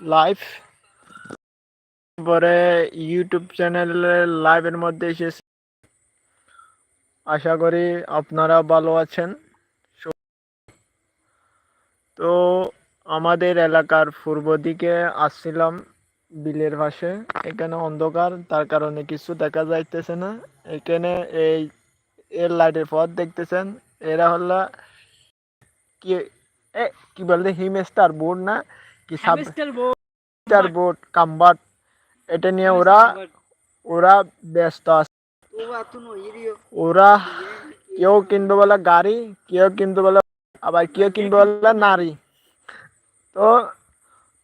Live পরে YouTube চ্যানেলের লাইভের মধ্যে এসেছি। আশা করি আপনারা ভালো আছেন। তো আমাদের এলাকার পূর্ব দিকে আসছিলাম বিলের পাশে। এখানে অন্ধকার, তার কারণে কিছু দেখা যাইতেছে না। এখানে এই এর লাইটের পথ দেখতেছেন। এরা হলো কি, এ, কি বলে হিমেস্টার বোর্ড না? কি সাব হ্যামস্টার বো স্টার বোর্ড কাম্বাট এটা নিয়ে ওরা ওরা ব্যস্ত আছে। ওরা কেউ কিনবে বলে গাড়ি কেউ কিনবে বলে আবার কেউ কিনবে বলে নারী। তো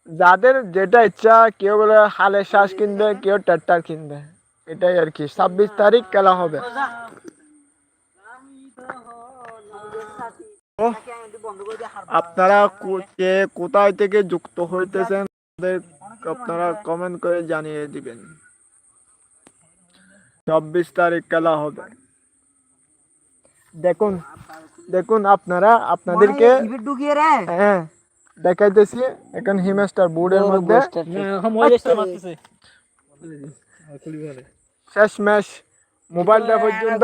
যাদের যেটা ইচ্ছা কেউ বলে হালের শ্বাস কিনবে কেউ ট্রাক্টর কিনবে। এটাই আর কি। ছাব্বিশ তারিখ খেলা হবে। ও, আপনারা কো- কে কোথায় থেকে যুক্ত হইতেছেন আমাদের আপনারা কমেন্ট করে জানিয়ে দিবেন চব্বিশ তারিখ খেলা হবে দেখুন দেখুন আপনারা আপনাদেরকে ঢুকিয়ে রে হ্যাঁ দেখাইতেছি এখন হিমেস্টার বোর্ডের মধ্যে মারতেছে শেষ ম্যাচ মোবাইলটা পর্যন্ত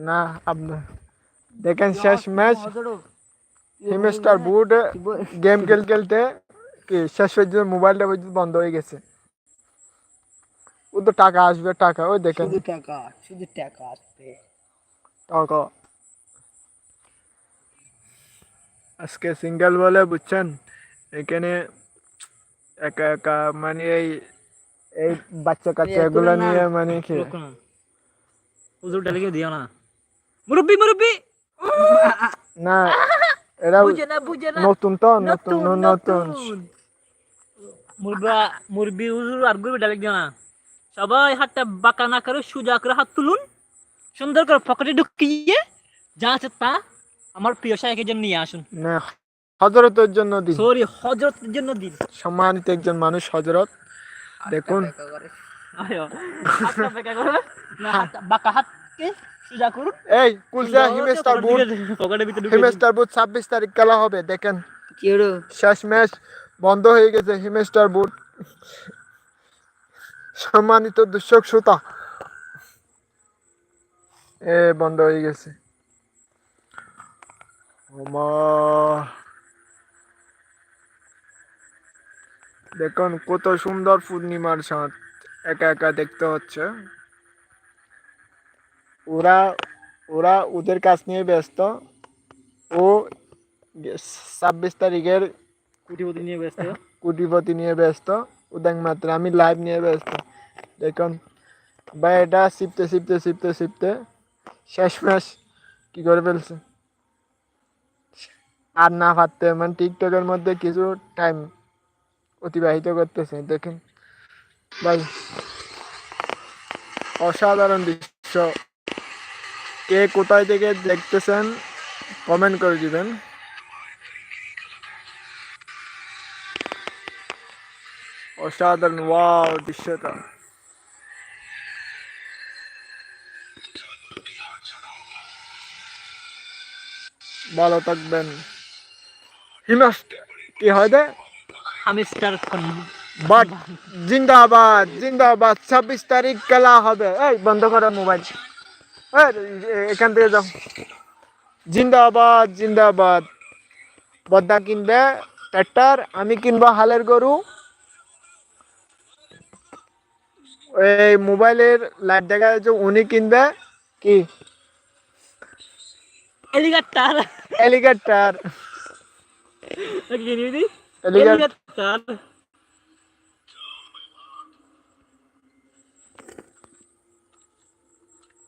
না আপনার দেখেন শেষ ম্যাচ হিমেস্টার বুট গেম খেল খেলতে কি শেষ পর্যন্ত মোবাইলটা পর্যন্ত বন্ধ হয়ে গেছে ও তো টাকা আসবে টাকা ওই দেখেন শুধু টাকা শুধু টাকা আসবে টাকা আজকে সিঙ্গেল বলে বুঝছেন এখানে একা একা মানে এই এই বাচ্চা কাচ্চা এ, এগুলো তুলে না। নিয়ে মানে কি হুজুর ডালিকে দিও না মুরব্বি মুরব্বি না এরা বুঝে না বুঝে না নতুন তো নতুন নতুন মুরবা মুরব্বি হুজুর আর গুরবি ডালিক দিও না সবাই হাতটা বাঁকা না করে সোজা করে হাত তুলুন সুন্দর করে পকেটে ঢুকিয়ে যা আছে তা আমার প্রিয় শাহের জন্য নিয়ে আসুন না হজরতের জন্য দিন সরি হজরতের জন্য দিন সম্মানিত একজন মানুষ হজরত দেখুন। আয়ো, হাতটা বাঁকা হাতকে সোজা করুন। এই কুলসা হিমেস্টার বুট। পকেটের ভিতরে ঢুকিয়ে দিন। হিমেস্টার বুট ছাব্বিশ তারিখ খেলা হবে দেখেন। শেষ ম্যাচ বন্ধ হয়ে গেছে হিমেস্টার বুট। সম্মানিত দর্শক শ্রোতা। এ বন্ধ হয়ে গেছে। ওমা। দেখুন কত সুন্দর পূর্ণিমার সাঁত। একা একা দেখতে হচ্ছে। ওরা ওরা ওদের কাজ নিয়ে ব্যস্ত। ও ছাব্বিশ তারিখের কুটিপতি নিয়ে ব্যস্ত। কোটিপতি নিয়ে ব্যস্ত। উদাং মাত্র আমি লাইভ নিয়ে ব্যস্ত। দেখুন ভাই এটা শিপতে শিপতে শিপতে শিপতে শেষ ম্যাচ। কি করে ফেলছে? আর না পারতে মানে টিকটকের মধ্যে কিছু টাইম অতিবাহিত করতেছে। দেখুন ভাই অসাধারণ দৃশ্য। কে কোথায় থেকে দেখতেছেন কমেন্ট করে দিবেন। অসাধারণ ওয়াও দৃশ্যটা। ভালো থাকবেন। হিমাস্ট কি হয় দে? হামিস্টার বাট জিন্দাবাদ জিন্দাবাদ ছাব্বিশ তারিখ খেলা হবে। এই বন্ধ করো মোবাইল। এখান থেকে যাও জিন্দাবাদ জিন্দাবাদ বদ্দা কিনবে ট্রাক্টর আমি কিনবো হালের গরু এই মোবাইলের লাইট দেখা যাচ্ছে উনি কিনবে কি এলিগেটর এলিগেটার কি নিবি এলিগেট এলিগেটর